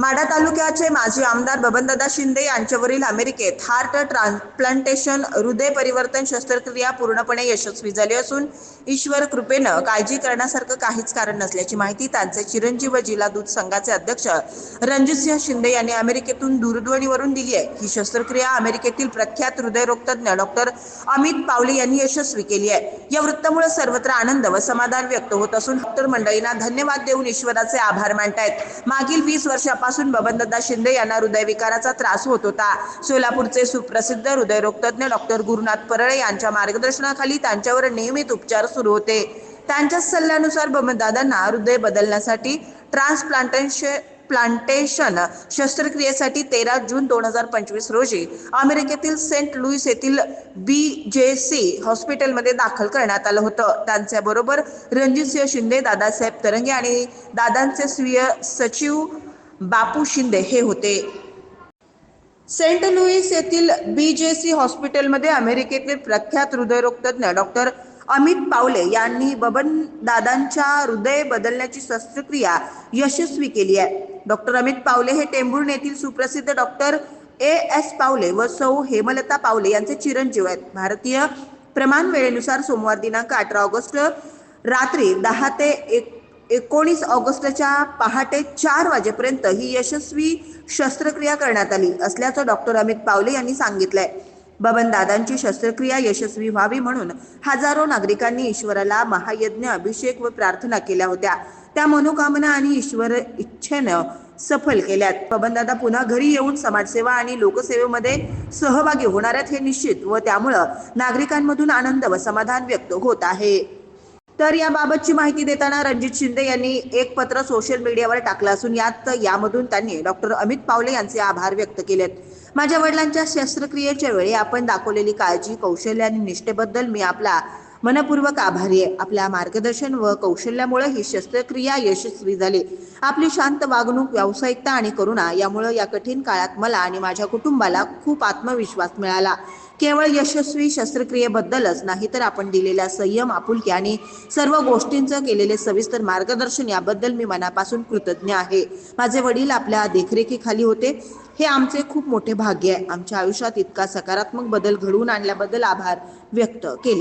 माढा तालुक्याचे माजी आमदार बबनदादा शिंदे यांच्यावरील अमेरिकेत हार्ट ट्रान्सप्लांटेशन हृदय परिवर्तन शस्त्रक्रिया पूर्णपणे यशस्वी झाली असून ईश्वर कृपेनं काळजी करण्यासारखं काहीच कारण नसल्याची माहिती त्यांचे चिरंजीव जिल्हा दूध संघाचे अध्यक्ष रणजितसिंह शिंदे यांनी अमेरिकेतून दूरध्वनीवरून दिली आहे. ही शस्त्रक्रिया अमेरिकेतील प्रख्यात हृदयरोगतज्ञ डॉक्टर अमित पावले यांनी यशस्वी केली आहे. या वृत्तामुळे सर्वत्र आनंद व समाधान व्यक्त होत असून डॉक्टर मंडळींना धन्यवाद देऊन ईश्वराचे आभार मानतायत. मागील वीस वर्षापासून बबनदादा शिंदे यांना हृदयविकाराचा त्रास होत होता. सोलापूरचे सुप्रसिद्ध हृदयरोगतज्ञ डॉक्टर गुरुनाथ परळे यांच्या मार्गदर्शनाखाली त्यांच्यावर नियमित उपचार सुरू होते. त्यांच्या सल्ल्यानुसार बबनदादांना हृदय बदलण्यासाठी ट्रान्सप्लांटेशन प्लांटेशन शस्त्रक्रियेसाठी तेरा जून दोन हजार पंचवीस रोजी अमेरिकेतील सेंट लुईस येथील बी जे सी हॉस्पिटलमध्ये दाखल करण्यात आलं होतं. त्यांच्याबरोबर रणजितसिंह शिंदे दादासाहेब तरंगे आणि दादांचे स्वीय सचिव बापू शिंदे हे होते. सेंट लुईस येथील बी जे सी हॉस्पिटलमध्ये अमेरिकेतील प्रख्यात हृदयरोगतज्ञ डॉक्टर अमित पावले यांनी बबन दादांच्या हृदय बदलण्याची शस्त्रक्रिया यशस्वी केली आहे. डॉक्टर अमित पावले हे टेंभुर्ण येथील सुप्रसिद्ध डॉक्टर ए एस पावले व सौ हेमलता पावले यांचे चिरंजीव आहेत. भारतीय प्रमाण वेळेनुसार सोमवार दिनांक अठरा ऑगस्ट रात्री दहा ते एक एकोणीस ऑगस्टच्या पहाटे चार वाजेपर्यंत ही यशस्वी शस्त्रक्रिया करण्यात आली असल्याचं डॉक्टर अमित पावले यांनी सांगितलंय. बबन दादांची शस्त्रक्रिया यशस्वी व्हावी म्हणून हजारो नागरिकांनी ईश्वराला महायज्ञ अभिषेक व प्रार्थना केल्या होत्या. त्या मनोकामना आणि ईश्वर इच्छेनं सफल केल्यात. बबनदादा पुन्हा घरी येऊन समाजसेवा आणि लोकसेवेमध्ये सहभागी होणार आहेत हे निश्चित व त्यामुळं नागरिकांमधून आनंद व समाधान व्यक्त होत आहे. तर याबाबतची माहिती देताना रणजित शिंदे यांनी एक पत्र सोशल मीडियावर टाकलं असून यात यामधून त्यांनी डॉक्टर अमित पावले यांचे आभार व्यक्त केलेत. माझ्या वडिलांच्या शस्त्रक्रियेच्या वेळी आपण दाखवलेली काळजी कौशल्य आणि निष्ठेबद्दल मी आपला मनपूर्वक आभारी आहे. आपल्या मार्गदर्शन व कौशल्यामुळे ही शस्त्रक्रिया यशस्वी झाली. आपली शांत वागणूक व्यावसायिकता आणि करुणा यामुळे या कठीण काळात मला आणि माझ्या कुटुंबाला खूप आत्मविश्वास मिळाला. केवळ यशस्वी शस्त्रक्रियेबद्दलच नाही तर आपण दिलेल्या संयम आपुलकी आणि सर्व गोष्टींचं केलेले सविस्तर मार्गदर्शन याबद्दल मी मनापासून कृतज्ञ आहे. माझे वडील आपल्या देखरेखीखाली होते. हे आमचे खूप मोठे भाग्य आहे. आमच्या आयुष्यात इतका सकारात्मक बदल घडवून आणल्याबद्दल आभार व्यक्त केले